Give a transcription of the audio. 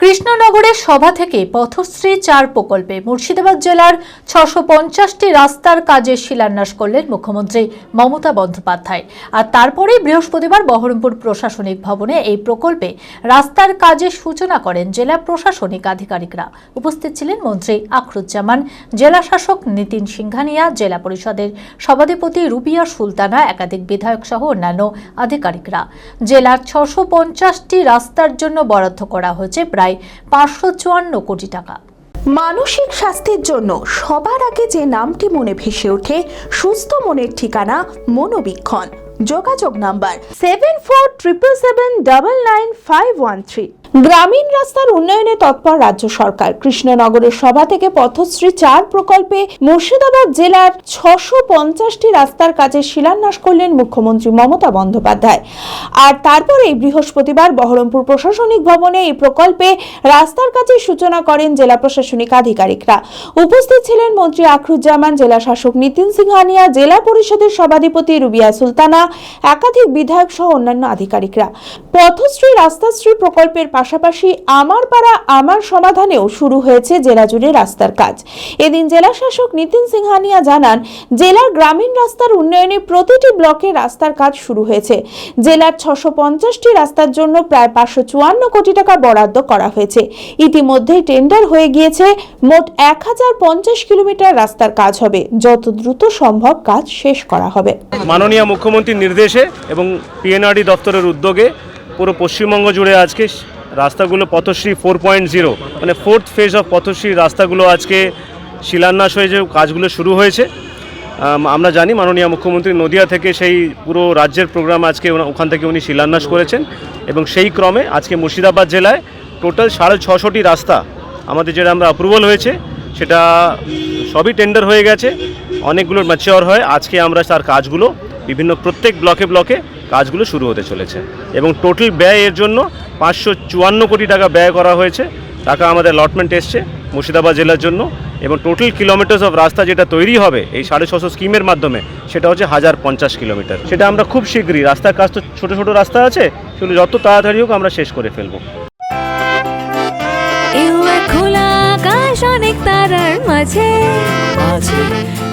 কৃষ্ণনগরের সভা থেকে পথশ্রী চার প্রকল্পে মুর্শিদাবাদ জেলার ছশো পঞ্চাশটি রাস্তার কাজের শিলান্যাস করলেন মুখ্যমন্ত্রী মমতা বন্দ্যোপাধ্যায়। আর তারপরেই বৃহস্পতিবার বহরমপুর প্রশাসনিক ভবনে এই প্রকল্পে রাস্তার কাজের সূচনা করেন জেলা প্রশাসনিক আধিকারিকরা। উপস্থিত ছিলেন মন্ত্রী আখরুজ্জামান, জেলা শাসক নীতিন সিংঘানিয়া, জেলা পরিষদের সভাধিপতি রুবিয়া সুলতানা, একাধিক বিধায়ক সহ অন্যান্য আধিকারিকরা। জেলার ছশো পঞ্চাশটি রাস্তার জন্য বরাদ্দ করা হয়েছে প্রায় পাঁচশো চুয়ান্ন কোটি টাকা। মানসিক স্বাস্থ্যের জন্য সবার আগে যে নামটি মনে ভেসে ওঠে, সুস্থ মনের ঠিকানা মনোবীক্ষণ। যোগাযোগ number seven four triple seven double nine five one three. গ্রামীণ রাস্তার উন্নয়নে তৎপর রাজ্য সরকার। কৃষ্ণনগরের সভা থেকে পথশ্রী চার প্রকল্পে মুর্শিদাবাদ জেলার ছশো পঞ্চাশটি রাস্তার কাজের শিলান্যাস করলেন মুখ্যমন্ত্রী মমতা বন্দ্যোপাধ্যায়। আর তারপরেই বৃহস্পতিবার বহরমপুর প্রশাসনিক ভবনে এই প্রকল্পে রাস্তার কাজের সূচনা করেন জেলা প্রশাসনিক আধিকারিকরা। উপস্থিত ছিলেন মন্ত্রী আখরুজ্জামান, জেলা শাসক নীতিন সিংহানিয়া, জেলা পরিষদের সভাধিপতি রুবিয়া সুলতানা, একাধিক বিধায়ক সহ অন্যান্য আধিকারিকরা। পথশ্রী রাস্তাশ্রী প্রকল্পের পাশাপাশি আমার পাড়া আমার সমাধানেও শুরু হয়েছে জেলা জুড়ে রাস্তার কাজ। এদিন জেলা শাসক নীতিন সিংহানিয়া জানান, জেলার গ্রামীণ রাস্তার উন্নয়নে প্রতিটি ব্লকে রাস্তার কাজ শুরু হয়েছে। জেলার ছশো পঞ্চাশটি রাস্তার জন্য প্রায় পাঁচশো চুয়ান্ন কোটি টাকা বরাদ্দ করা হয়েছে। ইতিমধ্যেই টেন্ডার হয়ে গিয়েছে, মোট এক হাজার পঞ্চাশ কিলোমিটার রাস্তার কাজ হবে। যত দ্রুত সম্ভব কাজ শেষ করা হবে। মাননীয় মুখ্যমন্ত্রীর নির্দেশে এবং পিএনআরডি দপ্তরের উদ্যোগে পুরো পশ্চিমবঙ্গ জুড়ে আজকে রাস্তাগুলো পথশ্রী ফোর পয়েন্ট জিরো মানে ফোর্থ ফেজ অফ পথশ্রী রাস্তাগুলো আজকে শিলান্যাস হয়ে যে কাজগুলো শুরু হয়েছে। আমরা জানি মাননীয় মুখ্যমন্ত্রী নদিয়া থেকে সেই পুরো রাজ্যের প্রোগ্রাম আজকে ওখান থেকে উনি শিলান্যাস করেছেন এবং সেই ক্রমে আজকে মুর্শিদাবাদ জেলায় টোটাল সাড়ে ছশোটি রাস্তা আমাদের যেটা আমরা অ্যাপ্রুভাল হয়েছে, সেটা সবই টেন্ডার হয়ে গেছে, অনেকগুলো ম্যাচিওর হয়। আজকে আমরা তার কাজগুলো বিভিন্ন প্রত্যেক ব্লকে ব্লকে কাজগুলো শুরু হতে চলেছে। এবং টোটাল ব্যয় এর জন্য পাঁচশো চুয়ান্ন কোটি টাকা ব্যয় করা হয়েছে। টাকা আমাদের লটমেন্ট এসছে মুর্শিদাবাদ জেলার জন্য। এবং টোটাল কিলোমিটার্স অফ রাস্তা যেটা তৈরি হবে এই সাড়ে ছশো স্কিমের মাধ্যমে, সেটা হচ্ছে হাজার পঞ্চাশ কিলোমিটার সেটা আমরা খুব শীঘ্রই, রাস্তার কাজ তো ছোটো ছোটো রাস্তা আছে, সেগুলো যত তাড়াতাড়ি হোক আমরা শেষ করে ফেলব। খোলা আকাশ, অনেক তারার মাঝে।